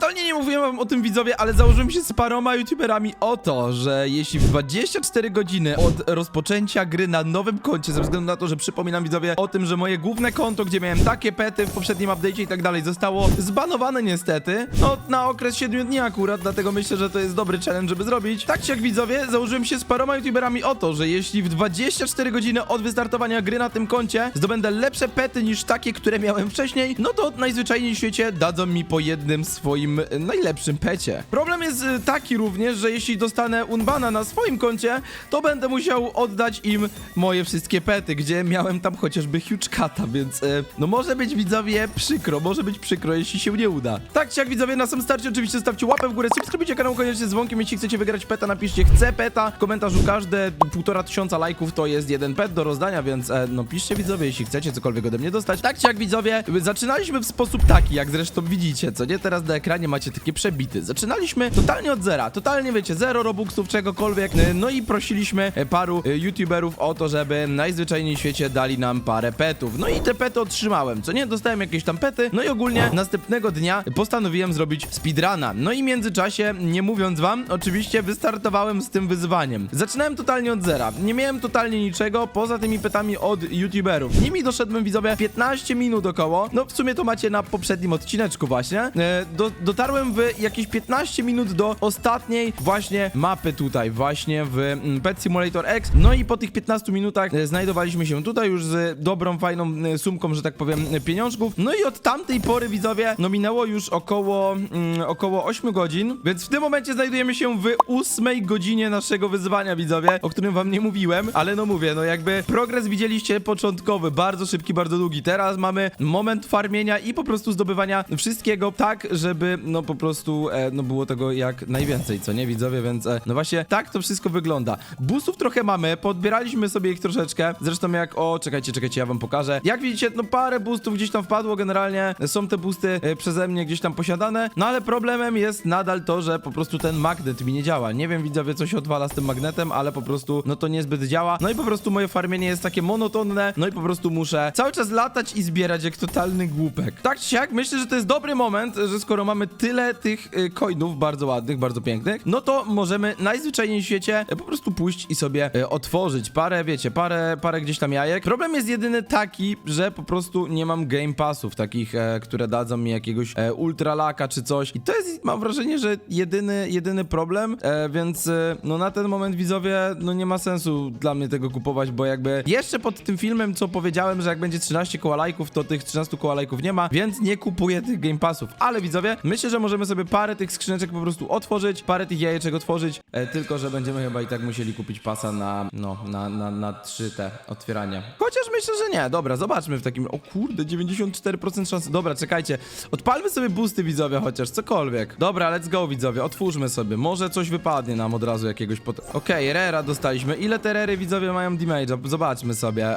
Totalnie nie mówiłem wam o tym widzowie, ale założyłem się z paroma youtuberami o to, że jeśli w 24 godziny od rozpoczęcia gry na nowym koncie, ze względu na to, że przypominam widzowie o tym, że moje główne konto, gdzie miałem takie pety w poprzednim update'cie i tak dalej, zostało zbanowane niestety, no na okres 7 dni akurat, dlatego myślę, że to jest dobry challenge, żeby zrobić. Tak czy jak widzowie, założyłem się z paroma youtuberami o to, że jeśli w 24 godziny od wystartowania gry na tym koncie zdobędę lepsze pety niż takie, które miałem wcześniej, no to najzwyczajniej w świecie dadzą mi po jednym swoim e, najlepszym pecie. Problem jest e, taki również, że jeśli dostanę unbana na swoim koncie, to będę musiał oddać im moje wszystkie pety, gdzie miałem tam chociażby huge cata, więc e, no może być widzowie przykro, może być przykro, jeśli się nie uda. Tak czy jak widzowie, na samym starcie oczywiście zostawcie łapę w górę, subskrybujcie kanał koniecznie z dzwonkiem, jeśli chcecie wygrać peta, napiszcie chcę peta, w komentarzu każde półtora tysiąca lajków to jest jeden pet do rozdania, więc e, no piszcie widzowie, jeśli chcecie cokolwiek ode mnie dostać. Tak czy jak widzowie, zaczynaliśmy w sposób taki, jak zresztą widzicie, co nie? Teraz na ekranie macie takie przebity. Zaczynaliśmy totalnie od zera, totalnie wiecie, zero robuxów, czegokolwiek, e, no i prosiliśmy e, paru e, youtuberów o to, żeby najzwyczajniej w świecie dali nam parę petów. No i te pety otrzymałem, co nie? Dostałem jakieś tam pety, no i ogólnie następnego dnia postanowiłem zrobić speedruna. No i w międzyczasie, nie mówiąc wam, oczywiście wystartowałem z tym wyzwaniem. Zaczynałem totalnie od zera. Nie miałem totalnie niczego poza tymi petami od youtuberów. Nimi doszedłem widzowie 15 minut około. No w sumie to macie na poprzednim odcineczku właśnie. Do, dotarłem w jakieś 15 minut do ostatniej właśnie mapy tutaj, właśnie w mm, Pet Simulator X. No i po tych 15 minutach e, znajdowaliśmy się tutaj już z dobrą, fajną e, sumką, że tak powiem, e, pieniążków. No i od tamtej pory widzowie, no minęło już około, mm, około 8 godzin, więc w tym momencie znajdujemy się w 8 godzinie naszego wyzwania widzowie, o którym wam nie mówiłem, ale no mówię, no jakby progres widzieliście początkowy, bardzo szybki, bardzo długi. Teraz mamy moment farmienia i po prostu zdobywania wszystkiego tak, żeby no po prostu e, no było tego jak najwięcej, co nie widzowie, więc e, no właśnie tak to wszystko wygląda. Boostów trochę mamy, podbieraliśmy sobie ich troszeczkę, zresztą jak, o czekajcie, czekajcie, ja wam pokażę. Jak widzicie, no parę boostów gdzieś tam wpadło, generalnie są te boosty e, przeze mnie gdzieś tam posiadane, no ale problemem jest nadal to, że po prostu ten magnet mi nie działa. Nie wiem widzowie, co się odwala z tym magnetem, ale po prostu no to niezbyt działa. No i po prostu moje farmienie jest takie monotonne, no i po prostu muszę cały czas latać i zbierać jak totalny głupek. Tak czy siak, myślę, że to jest dobry moment, że skoro mamy tyle tych y, coinów bardzo ładnych, bardzo pięknych, no to możemy najzwyczajniej w świecie y, po prostu pójść i sobie y, otworzyć parę, wiecie, parę, parę gdzieś tam jajek. Problem jest jedyny taki, że po prostu nie mam game passów takich, e, które dadzą mi jakiegoś e, ultralaka czy coś. I to jest, mam wrażenie, że jedyny, jedyny problem, e, więc no na ten moment widzowie, no nie ma sensu dla mnie tego kupować, bo jakby jeszcze pod tym filmem, co powiedziałem, że jak będzie 13 koła lajków, to tych 13 koła lajków nie ma, więc nie kupuję tych game passów. Ale widzowie, myślę, że możemy sobie parę tych skrzyneczek po prostu otworzyć, parę tych jajeczek otworzyć, e, tylko że będziemy chyba i tak musieli kupić pasa na, no, na, na, na 3 te otwierania. Chociaż myślę, że nie. Dobra, zobaczmy w takim, o kurde, 94% szansy. Dobra, czekajcie, odpalmy sobie boosty widzowie chociaż, cokolwiek. Dobra, let's go widzowie, otwórzmy sobie, może coś wypadnie nam od razu jakiegoś pot... Okej, rera dostaliśmy. Ile te rery widzowie mają damage'a? Zobaczmy sobie.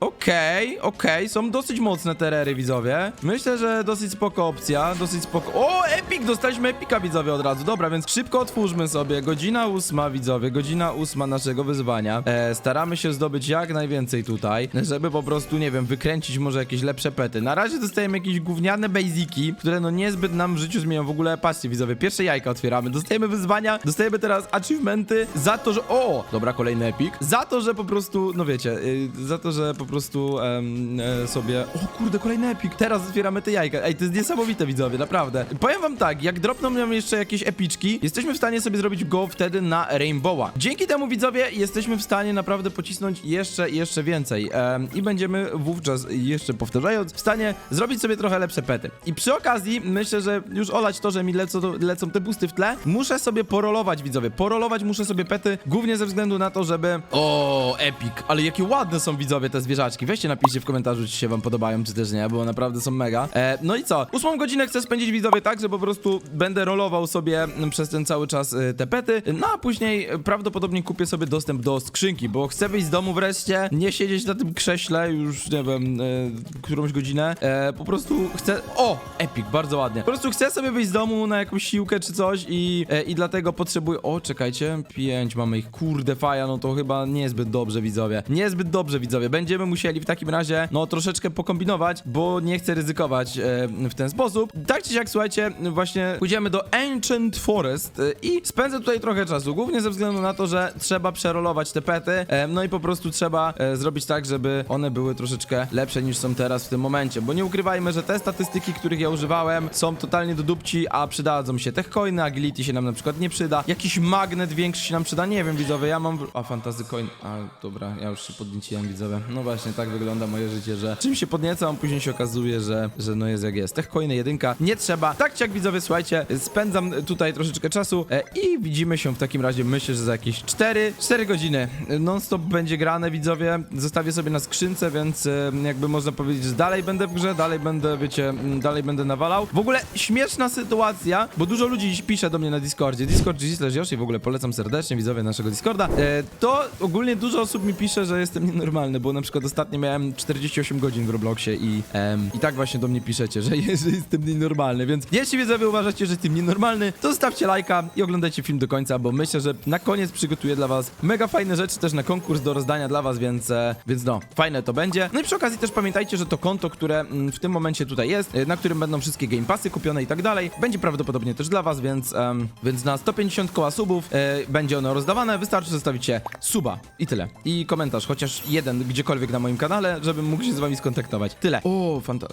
Okej, okej, są dosyć mocne te rery widzowie. Myślę, że dosyć spoko opcja, dosyć spoko... O, epic! Dostaliśmy epika widzowie od razu. Dobra, więc szybko otwórzmy sobie. Godzina ósma widzowie, godzina ósma naszego wyzwania. E, staramy się zdobyć jak najwięcej tutaj, żeby po prostu, nie wiem, wykręcić może jakieś lepsze pety. Na razie dostajemy jakieś gówniane basiki, które no niezbyt nam w życiu zmienią. W ogóle, patrzcie widzowie, pierwsze jajka otwieramy, dostajemy wyzwania, dostajemy teraz achievementy za to, że... O! Dobra, kolejny epik. Za to, że po prostu, no wiecie, y, za to, że po prostu em, e, sobie... O kurde, kolejny epik. Teraz otwieramy te jajka. Ej, to jest niesamowite widzowie, naprawdę. Powiem wam tak, jak dropną nam jeszcze jakieś epiczki, jesteśmy w stanie sobie zrobić go wtedy na Rainbowa. Dzięki temu widzowie jesteśmy w stanie naprawdę pocisnąć jeszcze, jeszcze więcej. Em, I będziemy wówczas, jeszcze powtarzając, w stanie zrobić sobie trochę lepsze pety. I przy okazji, myślę, że już olać to, że mi lecą, lecą te busty w tle, muszę sobie porolować widzowie. Porolować muszę sobie pety, głównie ze względu na to, żeby... O, epic. Ale jakie ładne są widzowie te zwierzaczki. Weźcie napiszcie w komentarzu, czy się wam podobają, czy też nie, bo naprawdę są mega. E, no i co? Ósmą godzinę chcę spędzić widzowie tak, że po prostu będę rolował sobie przez ten cały czas y, te pety, no a później prawdopodobnie kupię sobie dostęp do skrzynki, bo chcę wyjść z domu wreszcie, nie siedzieć na tym krześle już, nie wiem, y, którąś godzinę, e, po prostu chcę... O! Epic, bardzo ładnie. Po prostu chcę sobie wyjść z domu na jakąś siłkę czy coś i, e, i dlatego potrzebuję... O, czekajcie, pięć mamy ich, kurde faja, no to chyba niezbyt dobrze widzowie. Niezbyt dobrze widzowie, będziemy musieli w takim razie, no troszeczkę pokombinować, bo nie chcę ryzykować e, w ten sposób. Tak czy siak, słuchajcie, właśnie pójdziemy do Ancient Forest e, i spędzę tutaj trochę czasu, głównie ze względu na to, że trzeba przerolować te pety, no i po prostu trzeba e, zrobić tak, żeby one były troszeczkę lepsze niż są teraz w tym momencie, bo nie ukrywajmy, że te statystyki, których ja używałem, są totalnie do dupci, a przydadzą się tech coiny, agility się nam na przykład nie przyda, jakiś magnet większy się nam przyda, nie wiem widzowie, ja mam... A, fantazy coin, a dobra, ja już się podnieciłem widzowie, no właśnie, tak wygląda moje życie, że czym się podniecam, później się okazuje, że, że no jest jak jest. Tech coiny jedynka, nie trzeba, tak czy jak widzowie, słuchajcie, spędzam tutaj troszeczkę czasu e, i widzimy się w takim razie, myślę, że za jakieś 4, 4 godziny. Non-stop będzie grane, widzowie, zostawię sobie na skrzynce, więc e, jakby można powiedzieć, że dalej będę w grze, dalej będę, wiecie, m, dalej będę nawalał. W ogóle śmieszna sytuacja, bo dużo ludzi dziś pisze do mnie na Discordzie, Discord Yoshi, w ogóle polecam serdecznie widzowie naszego Discorda, e, to ogólnie dużo osób mi pisze, że jestem nienormalny, bo na przykład ostatnio miałem 48 godzin w Robloxie i, i tak właśnie do mnie piszecie, że, że jestem nienormalny, więc jeśli widzowie uważacie, że jestem nienormalny, to zostawcie lajka i oglądajcie film do końca, bo myślę, że na koniec przygotuję dla was mega fajne rzeczy też na konkurs do rozdania dla was, więc, e, więc no, fajne to będzie. No i przy okazji też pamiętajcie, że to konto, które mm, w tym momencie tutaj jest, e, na którym będą wszystkie Game Passy kupione i tak dalej, będzie prawdopodobnie też dla was, więc, em, więc na 150 koła subów e, będzie ono rozdawane, wystarczy zostawicie suba i tyle. I komentarz, chociaż jeden gdziekolwiek na moim kanale, żebym mógł się z wami skontaktować. Tyle. O, fanta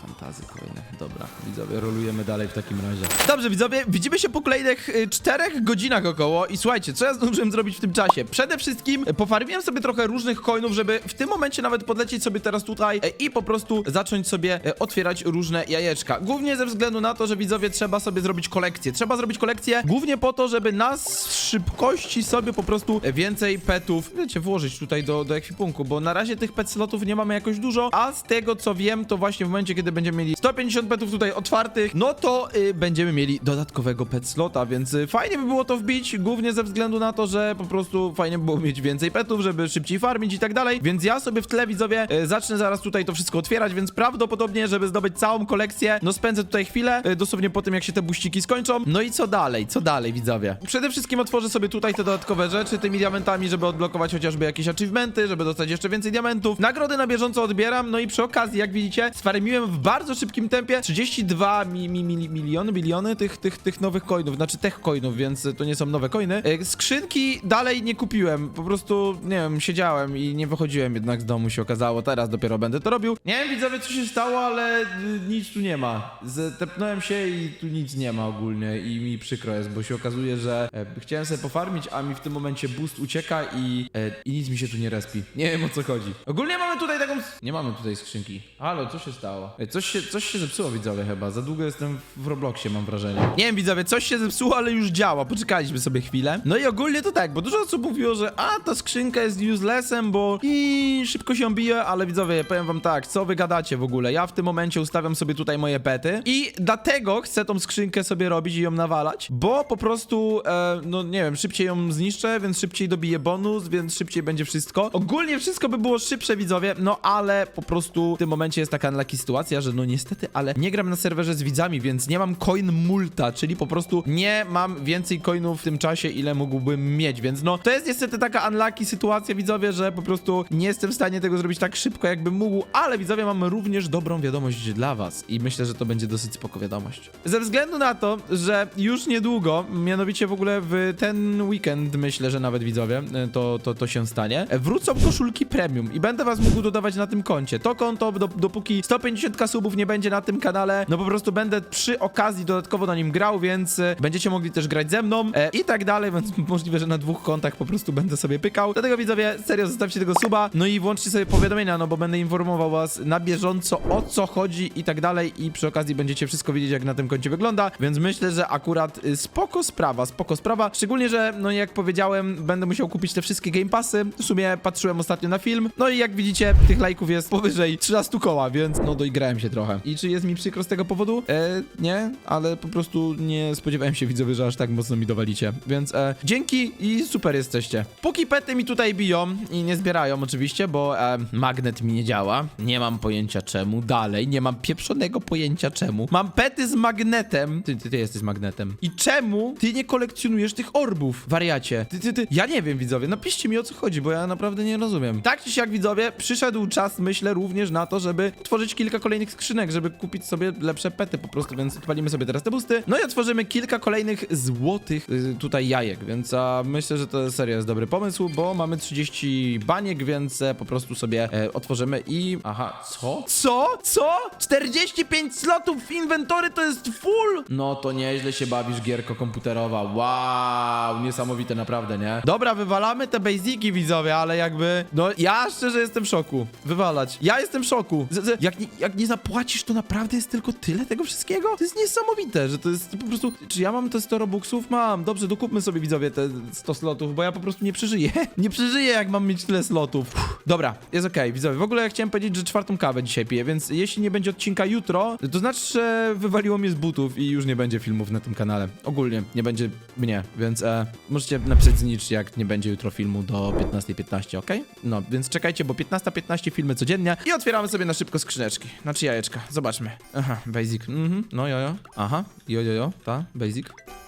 fantazy kolejne. Dobra, widzowie, rolujemy dalej w takim razie. Dobrze, widzowie, widzimy się po kolejnych y, czterech godzinach około i słuchajcie, co ja zdążyłem zrobić w tym czasie? Przede wszystkim y, pofarmiłem sobie trochę różnych coinów, żeby w tym momencie nawet podlecieć sobie teraz tutaj y, i po prostu zacząć sobie y, otwierać różne jajeczka. Głównie ze względu na to, że widzowie trzeba sobie zrobić kolekcję. Trzeba zrobić kolekcję głównie po to, żeby na szybkości sobie po prostu więcej petów, wiecie, włożyć tutaj do, do ekwipunku, bo na razie tych pet slotów nie mamy jakoś dużo, a z tego co wiem, to właśnie w momencie, kiedy będziemy mieli 150 petów tutaj otwartych, no to y, będziemy mieli dodatkowego pet slota, więc y, fajnie by było to wbić, głównie ze względu na to, że po prostu fajnie by było mieć więcej petów, żeby szybciej farmić i tak dalej, więc ja sobie w tle, widzowie, y, zacznę zaraz tutaj to wszystko otwierać, więc prawdopodobnie, żeby zdobyć całą kolekcję, no spędzę tutaj chwilę, y, dosłownie po tym, jak się te buściki skończą, no i co dalej, co dalej, widzowie? Przede wszystkim otworzę sobie tutaj te dodatkowe rzeczy tymi diamentami, żeby odblokować chociażby jakieś achievementy, żeby dostać jeszcze więcej diamentów. Nagrody na bieżąco odbieram, no i przy okazji, jak widzicie, sfarmiłem w bardzo szybkim tempie. 32 mi, mi, mi, miliony, biliony tych, tych, tych nowych coinów, znaczy tech coinów, więc to nie są nowe coiny. E, Skrzynki dalej nie kupiłem, po prostu, nie wiem, siedziałem i nie wychodziłem jednak z domu, się okazało, teraz dopiero będę to robił. Nie wiem, widzowie, co się stało, ale y, nic tu nie ma. Ztepnąłem się i tu nic nie ma ogólnie i mi przykro jest, bo się okazuje, że e, chciałem sobie pofarmić, a mi w tym momencie boost ucieka i, e, i nic mi się tu nie respi. Nie wiem o co chodzi. Ogólnie mamy tutaj taką... Nie mamy tutaj skrzynki. Halo, co się stało? Coś się, coś się zepsuło, widzowie, chyba. Za długo jestem w Robloxie, mam wrażenie. Nie wiem, widzowie, coś się zepsuło, ale już działa. Poczekaliśmy sobie chwilę. No i ogólnie to tak, bo dużo osób mówiło, że a, ta skrzynka jest uselessem, bo i szybko się bije, ale widzowie, powiem wam tak, co wy gadacie w ogóle? Ja w tym momencie ustawiam sobie tutaj moje pety i dlatego chcę tą skrzynkę sobie robić i ją nawalać, bo po prostu, e, no nie wiem, szybciej ją zniszczę, więc szybciej dobiję bonus, więc szybciej będzie wszystko. Ogólnie wszystko by było szybsze, widzowie, no ale po prostu w tym momencie jest taka unlucky sytuacja, że no niestety, ale nie gram na serwerze z widzami, więc nie mam coin multa, czyli po prostu nie mam więcej coinów w tym czasie, ile mógłbym mieć, więc no to jest niestety taka unlucky sytuacja, widzowie, że po prostu nie jestem w stanie tego zrobić tak szybko, jakbym mógł, ale widzowie, mam również dobrą wiadomość dla was i myślę, że to będzie dosyć spoko wiadomość. Ze względu na to, że już niedługo, mianowicie w ogóle w ten weekend, myślę, że nawet widzowie, to, to, to się stanie, wrócą koszulki premium i będę was mógł dodawać na tym koncie. To konto, do, dopóki 150 subów nie będzie na tym kanale, no po prostu będę przy okazji dodatkowo na nim grał, więc e, będziecie mogli też grać ze mną e, i tak dalej, więc możliwe, że na dwóch kontach po prostu będę sobie pykał. Dlatego widzowie, serio, zostawcie tego suba, no i włączcie sobie powiadomienia, no bo będę informował was na bieżąco o co chodzi i tak dalej i przy okazji będziecie wszystko wiedzieć, jak na tym koncie wygląda, więc myślę, że akurat y, spoko sprawa, spoko sprawa, szczególnie, że no jak powiedziałem, będę musiał kupić te wszystkie Game Passy, w sumie patrzyłem ostatnio na film, no i jak widzicie, tych lajków jest powyżej 13 koła, więc no doigrałem się trochę. I czy jest mi przykro z tego powodu? E, nie, ale po prostu nie spodziewałem się widzowie, że aż tak mocno mi dowalicie. Więc e, dzięki i super jesteście. Póki pety mi tutaj biją i nie zbierają oczywiście, bo e, magnet mi nie działa. Nie mam pojęcia czemu. Dalej, nie mam pieprzonego pojęcia czemu. Mam pety z magnetem. Ty, ty, ty jesteś magnetem. I czemu ty nie kolekcjonujesz tych orbów, wariacie? Ty, ty, ty. Ja nie wiem, widzowie. Napiszcie mi o co chodzi, bo ja naprawdę nie rozumiem. Tak czy siak, widzowie, przyszedł czas, myślę, również na to, żeby tworzyć kilka kolejnych skrzynek, żeby kupić sobie lepsze pety po prostu, więc odpalimy sobie teraz te busty. No i otworzymy kilka kolejnych złotych y, tutaj jajek, więc a, myślę, że to serio jest dobry pomysł, bo mamy 30 baniek, więc e, po prostu sobie e, otworzymy i... Aha, co? Co? Co? 45 slotów w inwentory to jest full? No to nieźle się bawisz, gierko komputerowa. Wow, niesamowite naprawdę, nie? Dobra, wywalamy te basiki, widzowie, ale jakby... No ja szczerze jestem w szoku. Wywalać. Ja jestem w szoku. Z, z, jak, nie, jak nie zapłacisz, to naprawdę jest tylko tyle tego wszystkiego? To jest niesamowite, że to jest po prostu... Czy ja mam te 100 robuxów? Mam. Dobrze, dokupmy sobie, widzowie, te 100 slotów, bo ja po prostu nie przeżyję. nie przeżyję, jak mam mieć tyle slotów. Uff. Dobra, jest okej, widzowie. W ogóle ja chciałem powiedzieć, że czwartą kawę dzisiaj piję, więc jeśli nie będzie odcinka jutro, to znaczy, że wywaliło mnie z butów i już nie będzie filmów na tym kanale. Ogólnie nie będzie mnie, więc e, możecie napisać znicz, jak nie będzie jutro filmu do 15.15, ok? No, więc czekajcie, bo 15.15 filmy codziennie i otwieramy sobie na szybko skrzyneczki. Znaczy jajeczka, zobaczmy. Aha, basic, mhm, no jojo, aha, jojo, jo, ta, basic.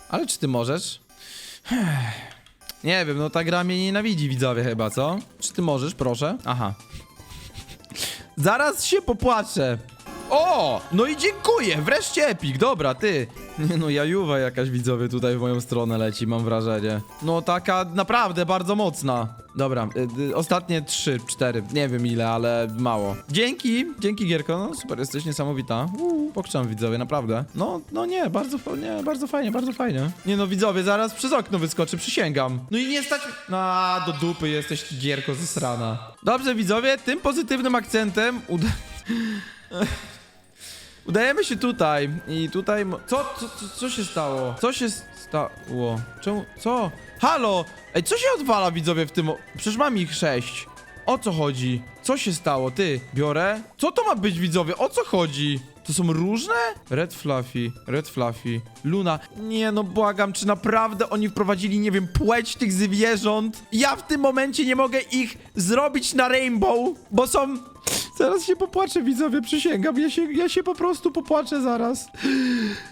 Ale czy ty możesz? Nie wiem, no ta gra mnie nienawidzi, widzowie chyba, co? Czy ty możesz, proszę? Aha. Zaraz się popłaczę. O! No i dziękuję! Wreszcie epik, dobra, ty. Nie no, jajuwa jakaś widzowie tutaj w moją stronę leci, mam wrażenie. No taka naprawdę bardzo mocna. Dobra, y, y, ostatnie trzy, cztery, nie wiem ile, ale mało. Dzięki, dzięki Gierko, no super, jesteś niesamowita. Uuu, pokrzam widzowie, naprawdę. No, no nie, bardzo, nie, bardzo fajnie, bardzo fajnie. Nie no, widzowie, zaraz przez okno wyskoczy, przysięgam. No i nie stać... A, do dupy jesteś Gierko zesrana. Dobrze, widzowie, tym pozytywnym akcentem uda... Udajemy się tutaj i tutaj... Co, co, co, co się stało? Co się stało? Czemu? Co? Halo! Ej, co się odwala widzowie w tym... Przecież mam ich sześć. O co chodzi? Co się stało? Ty, biorę? Co to ma być widzowie? O co chodzi? To są różne? Red Fluffy, Red Fluffy, Luna. Nie no, błagam, czy naprawdę oni wprowadzili, nie wiem, płeć tych zwierząt? Ja w tym momencie nie mogę ich zrobić na Rainbow, bo są... Zaraz się popłaczę, widzowie, przysięgam. Ja się, ja się po prostu popłaczę zaraz.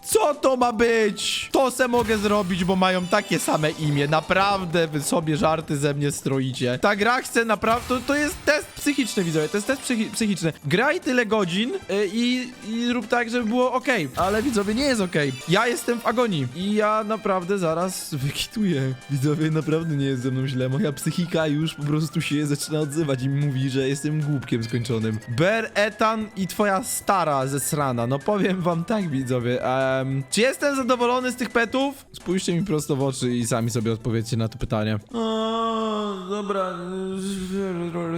Co to ma być? To se mogę zrobić, bo mają takie same imię. Naprawdę wy sobie żarty ze mnie stroicie. Ta gra chce naprawdę... To, to jest test psychiczny, widzowie. To jest test psychi psychiczny. Graj tyle godzin y, i, i rób tak, żeby było ok. Ale widzowie, nie jest ok. Ja jestem w agonii. I ja naprawdę zaraz wykituję. Widzowie, naprawdę nie jest ze mną źle. Moja psychika już po prostu się zaczyna odzywać i mówi, że jestem głupkiem skończonym. Ber, Etan i twoja stara zesrana. No powiem wam tak, widzowie. em, czy jestem zadowolony z tych petów? Spójrzcie mi prosto w oczy i sami sobie odpowiedzcie na to pytanie. O, dobra.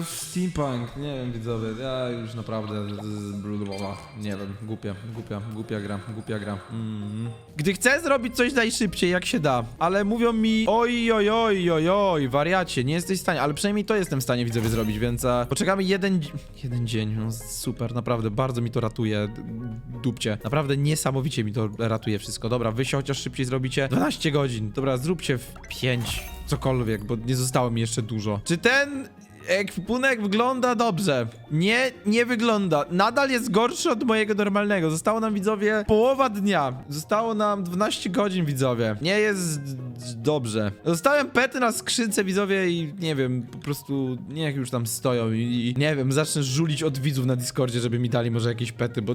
Steampunk. Nie wiem, widzowie. Ja już naprawdę... Nie wiem. Głupia, głupia, głupia gra, głupia gra. Mm. Gdy chcę zrobić coś najszybciej, jak się da, ale mówią mi oj, oj, oj, oj, oj, wariacie, nie jesteś w stanie, ale przynajmniej to jestem w stanie, widzowie, zrobić, więc e, poczekamy jeden, dzi- jeden dzień, no super, naprawdę, bardzo mi to ratuje, dupcie, naprawdę niesamowicie mi to ratuje wszystko, dobra, wy się chociaż szybciej zrobicie, 12 godzin, dobra, zróbcie w 5, cokolwiek, bo nie zostało mi jeszcze dużo. Czy ten ekwipunek wygląda dobrze. Nie, nie wygląda. Nadal jest gorszy od mojego normalnego. Zostało nam, widzowie, połowa dnia. Zostało nam 12 godzin, widzowie. Nie jest dobrze. Zostałem pety na skrzynce, widzowie, i nie wiem, po prostu niech już tam stoją i, i nie wiem, zacznę żulić od widzów na Discordzie, żeby mi dali może jakieś pety, bo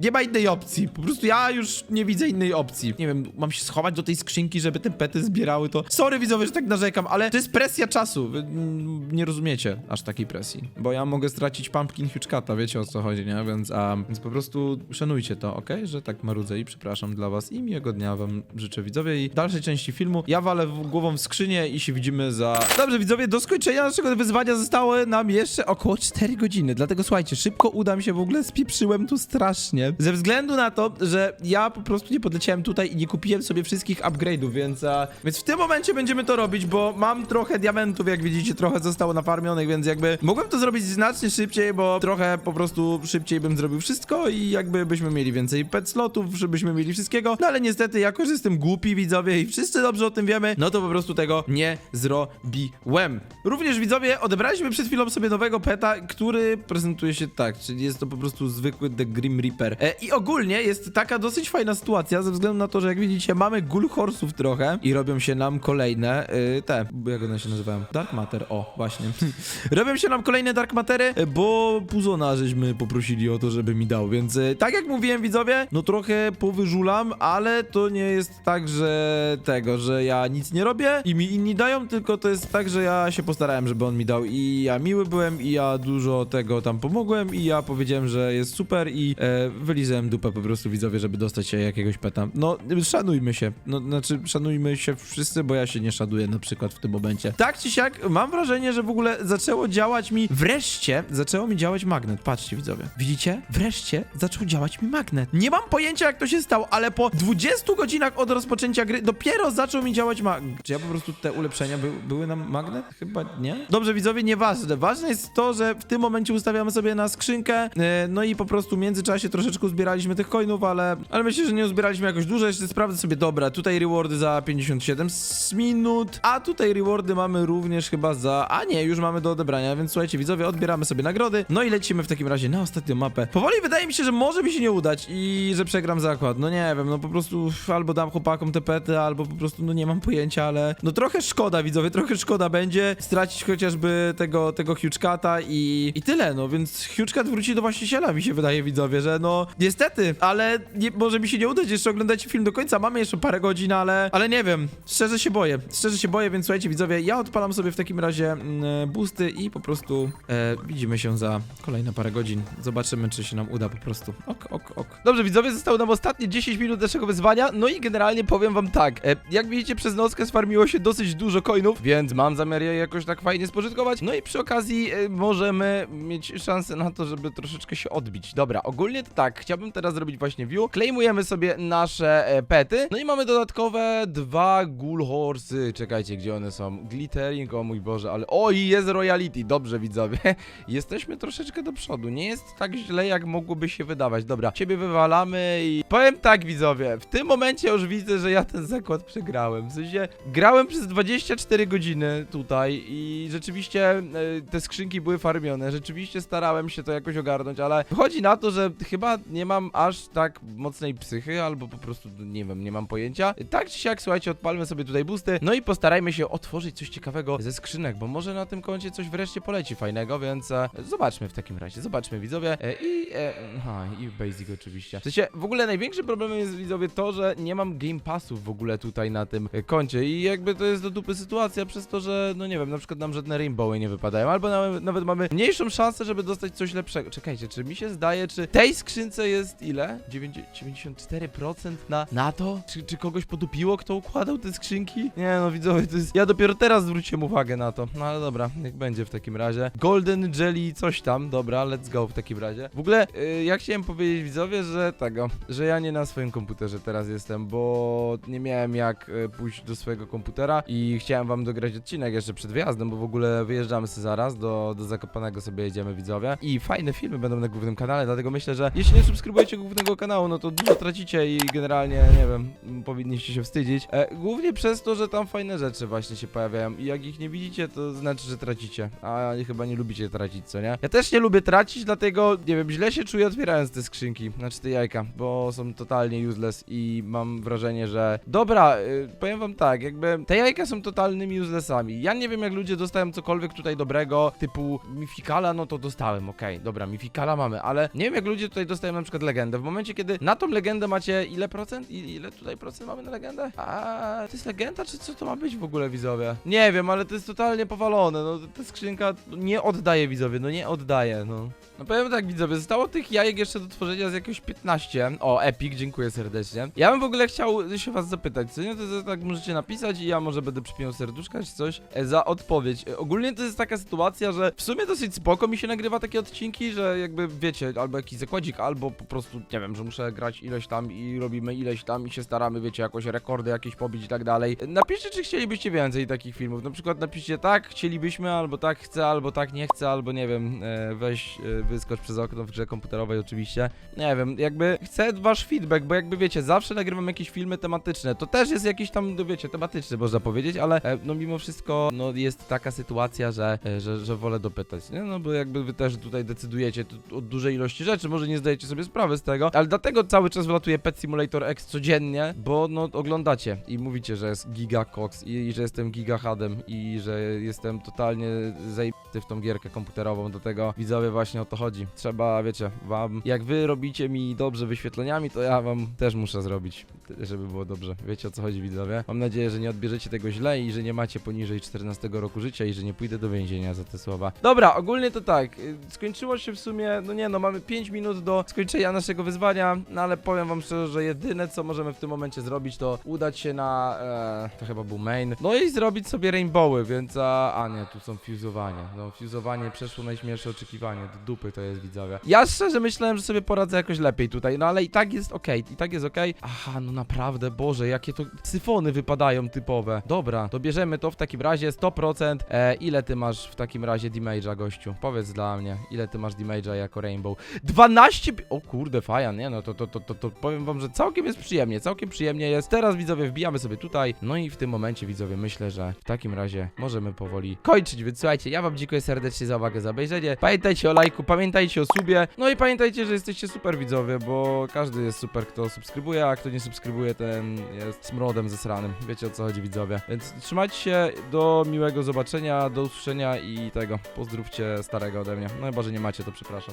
nie ma innej opcji. Po prostu ja już nie widzę innej opcji. Nie wiem, mam się schować do tej skrzynki, żeby te pety zbierały to. Sorry, widzowie, że tak narzekam, ale to jest presja czasu. Mm, nie rozumiecie aż takiej presji. Bo ja mogę stracić pumpkin huge cata, wiecie o co chodzi, nie? Więc, a, więc po prostu szanujcie to, ok? Że tak marudzę i przepraszam dla was i miłego dnia wam życzę widzowie i dalszej części filmu ja walę głową w skrzynię i się widzimy za... Dobrze widzowie, do skończenia naszego wyzwania zostało nam jeszcze około 4 godziny, dlatego słuchajcie, szybko uda mi się w ogóle, spieprzyłem tu strasznie. Ze względu na to, że ja po prostu nie podleciałem tutaj i nie kupiłem sobie wszystkich upgrade'ów, więc, a, więc w tym momencie będziemy to robić, bo mam trochę diamentów, jak widzicie, trochę zostało nafarmione więc jakby mogłem to zrobić znacznie szybciej, bo trochę po prostu szybciej bym zrobił wszystko i jakby byśmy mieli więcej pet slotów, żebyśmy mieli wszystkiego, no ale niestety, jako że jestem głupi widzowie i wszyscy dobrze o tym wiemy, no to po prostu tego nie zrobiłem. Również widzowie, odebraliśmy przed chwilą sobie nowego peta, który prezentuje się tak, czyli jest to po prostu zwykły The Grim Reaper. E, I ogólnie jest taka dosyć fajna sytuacja, ze względu na to, że jak widzicie, mamy horse'ów trochę i robią się nam kolejne, y, te, jak one się nazywają? Dark Matter, o, właśnie. robią się nam kolejne Dark Matery, bo Puzona żeśmy poprosili o to, żeby mi dał, więc y, tak jak mówiłem widzowie, no trochę powyżulam, ale to nie jest tak, że tego, że ja nic nie robię i mi inni dają, tylko to jest tak, że ja się postarałem, żeby on mi dał i ja miły byłem i ja dużo tego tam pomogłem i ja powiedziałem, że jest super i e, wylizałem dupę po prostu widzowie, żeby dostać się jakiegoś peta. No, szanujmy się. No, znaczy, szanujmy się wszyscy, bo ja się nie szanuję na przykład w tym momencie. Tak czy siak, mam wrażenie, że w ogóle zaczęło działać mi, wreszcie zaczęło mi działać magnet. Patrzcie widzowie. Widzicie? Wreszcie zaczął działać mi magnet. Nie mam pojęcia jak to się stało, ale po 20 godzinach od rozpoczęcia gry dopiero zaczął mi działać magnet. Czy ja po prostu te ulepszenia by, były na magnet? Chyba nie. Dobrze widzowie, nieważne. Ważne jest to, że w tym momencie ustawiamy sobie na skrzynkę, e, no i po prostu w międzyczasie troszeczkę zbieraliśmy tych coinów, ale, ale myślę, że nie uzbieraliśmy jakoś dużo. Jeszcze sprawdzę sobie, dobra, tutaj rewardy za 57 s- minut, a tutaj rewardy mamy również chyba za... A nie, już mamy do odebrania, więc słuchajcie widzowie, odbieramy sobie nagrody, no i lecimy w takim razie na ostatnią mapę. Powoli wydaje mi się, że może mi się nie udać i że przegram zakład. No nie wiem, no po prostu albo dam chłopakom te pety, albo po prostu no nie mam pojęcia, ale no trochę szkoda widzowie, trochę szkoda będzie stracić chociażby tego, tego huge cata i, i tyle, no więc huge cat wróci do właściciela, mi się wydaje widzowie, że no niestety, ale nie, może mi się nie udać, jeszcze oglądajcie film do końca, mamy jeszcze parę godzin, ale, ale nie wiem, szczerze się boję, szczerze się boję, więc słuchajcie widzowie, ja odpalam sobie w takim razie mm, boosty i po prostu e, widzimy się za kolejne parę godzin, zobaczymy czy się nam uda po prostu, ok, ok, ok. Dobrze, widzowie, zostało nam ostatnie 10 minut naszego wyzwania, no i generalnie powiem wam tak, e, jak widzicie przez nockę sfarmiło się dosyć dużo coinów, więc mam zamiar je jakoś tak fajnie spożytkować, no i przy okazji e, możemy mieć szansę na to, żeby troszeczkę się odbić. Dobra, ogólnie to tak, chciałbym teraz zrobić właśnie view, claimujemy sobie nasze e, pety, no i mamy dodatkowe dwa ghoul horsey, czekajcie, gdzie one są, glittering, o mój Boże, ale, o i jest royalty, dobrze widzowie, jesteśmy troszeczkę do przodu, nie jest tak źle, jak mogłoby się wydawać, dobra, ciebie wywalamy i powiem tak widzowie, w tym momencie już widzę, że ja ten zakład przegrałem, w sensie, grałem przez 24 godziny tutaj i rzeczywiście e, te skrzynki były farmione, rzeczywiście starałem się to jakoś ogarnąć, ale chodzi na to, że chyba nie mam aż tak mocnej psychy, albo po prostu, nie wiem, nie mam pojęcia. Tak czy siak, słuchajcie, odpalmy sobie tutaj boosty, no i postarajmy się otworzyć coś ciekawego ze skrzynek, bo może na tym koncie coś wreszcie poleci fajnego, więc e, zobaczmy w takim razie, zobaczmy widzowie e, i, e, aha, i basic oczywiście. W sensie, w ogóle największym problemem jest widzowie to, że nie mam game passów w ogóle tutaj na tym e, koncie i jakby to jest do dupy sytuacja przez to, że no nie wiem, na przykład nam żadne rainbowy nie wypadają, albo nawet, nawet mamy mniejszą szansę, żeby dostać coś lepszego. Czekajcie, czy mi się zdaje, czy tej skrzynce jest ile? 90, 94% na, na to? Czy, czy kogoś podupiło, kto układał te skrzynki? Nie no, widzowie, to jest... Ja dopiero teraz zwróciłem uwagę na to. No ale dobra, niech będzie w takim razie. Golden Jelly coś tam, dobra, let's go w takim razie. W ogóle, yy, ja chciałem powiedzieć widzowie, że tego, że ja nie na swoim komputerze teraz jestem, bo nie miałem jak y, pójść do swojego komputera i chciałem wam dograć odcinek jeszcze przed wyjazdem, bo w ogóle wyjeżdżamy sobie zaraz, do, do Zakopanego sobie jedziemy widzowie i fajne filmy będą na głównym kanale, dlatego myślę, że jeśli nie subskrybujecie głównego kanału, no to dużo tracicie i generalnie, nie wiem, powinniście się wstydzić. E, głównie przez to, że tam fajne rzeczy właśnie się pojawiają i jak ich nie widzicie, to znaczy, że tracicie, a chyba nie lubicie tracić, co nie? Ja też nie lubię tracić, dlatego, nie wiem, źle się czuję otwierając te skrzynki, znaczy te jajka, bo są totalnie useless i mam wrażenie, że... Dobra, y, powiem wam tak, jakby te jajka są totalnymi uselessami. Ja nie wiem, jak ludzie dostają cokolwiek tutaj dobrego, typu Mifikala, no to dostałem, okej, dobra, Mifikala mamy, ale nie wiem, jak ludzie tutaj dostają na przykład legendę. W momencie, kiedy na tą legendę macie ile procent? I, ile tutaj procent mamy na legendę? A to jest legenda, czy co to ma być w ogóle, widzowie? Nie wiem, ale to jest totalnie powalone, no ta skrzynka nie oddaje, widzowie, no nie oddaje, no. No powiem tak, widzowie, zostało tych jajek jeszcze do tworzenia z jakiegoś 15. O, Epic, dziękuję serdecznie. Ja bym w ogóle chciał się was zapytać, co nie? To, tak możecie napisać i ja może będę przypinał serduszka czy coś e, za odpowiedź. E, ogólnie to jest taka sytuacja, że w sumie dosyć spoko mi się nagrywa takie odcinki, że jakby wiecie, albo jakiś zakładzik, albo po prostu, nie wiem, że muszę grać ileś tam i robimy ileś tam i się staramy, wiecie, jakoś rekordy jakieś pobić i tak dalej. Napiszcie, czy chcielibyście więcej takich filmów. Na przykład napiszcie tak, chcielibyśmy, albo tak chcę, albo tak nie chcę, albo nie wiem, e, weź, wyskocz przez okno w grze komputerowej oczywiście. Nie wiem, jakby chcę wasz feedback, bo jakby wiecie, zawsze nagrywam jakieś filmy tematyczne, to też jest jakiś tam, no wiecie, tematyczny można powiedzieć, ale e, no mimo wszystko, no jest taka sytuacja, że, e, że, że wolę dopytać, nie? No bo jakby wy też tutaj decydujecie o dużej ilości rzeczy, może nie zdajecie sobie sprawy z tego, ale dlatego cały czas wlatuje Pet Simulator X codziennie, bo no oglądacie i mówicie, że jest giga cox i, i że jestem giga hadem i że jestem totalnie zajebisty w tą gierkę komputerową, do tego widzowie właśnie o to chodzi. Trzeba, wiecie, wam, jak wy robicie mi dobrze wyświetleniami, to ja wam też muszę zrobić, żeby było dobrze. Wiecie o co chodzi widzowie? Mam nadzieję, że nie odbierzecie tego źle i że nie macie poniżej 14 roku życia i że nie pójdę do więzienia za te słowa. Dobra, ogólnie to tak, y, skończyło się w sumie, no nie no, mamy 5 minut do skończenia naszego wyzwania, no ale powiem wam szczerze, że jedyne co możemy w tym momencie zrobić to udać się na, e, to chyba był main, no i zrobić sobie rainbowy, więc a, a nie, tu są fuzowanie, no fuzowanie przeszło najśmielsze oczekiwanie, do dupy to jest widzowie. Ja szczerze myślałem, że sobie poradzę jakoś lepiej tutaj, no ale i tak jest okej, i tak jest okej. Aha, no naprawdę, Boże, jakie to syfony wypadają typowe. Dobra, to bierzemy to w takim razie 100%. E, ile ty masz w takim razie damage'a, gościu? Powiedz dla mnie, ile ty masz damage'a jako Rainbow? 12... pi- O kurde, fajan, nie no, to, to, to, to, to powiem wam, że całkiem jest przyjemnie, całkiem przyjemnie jest. Teraz widzowie wbijamy sobie tutaj, no i w tym momencie widzowie myślę, że w takim razie możemy powoli kończyć, więc słuchajcie, ja wam dziękuję serdecznie za uwagę, za obejrzenie. Pamiętajcie o lajku, pamiętajcie o subie, no i pamiętajcie, że jesteście super widzowie, bo każdy jest super, kto subskrybuje, a kto nie subskrybuje, ten jest smrodem zesranym. Wiecie o co chodzi widzowie. Więc trzymajcie się, do miłego zobaczenia, do usłyszenia i tego, pozdrówcie starego ode mnie. No chyba, że nie macie, to przepraszam.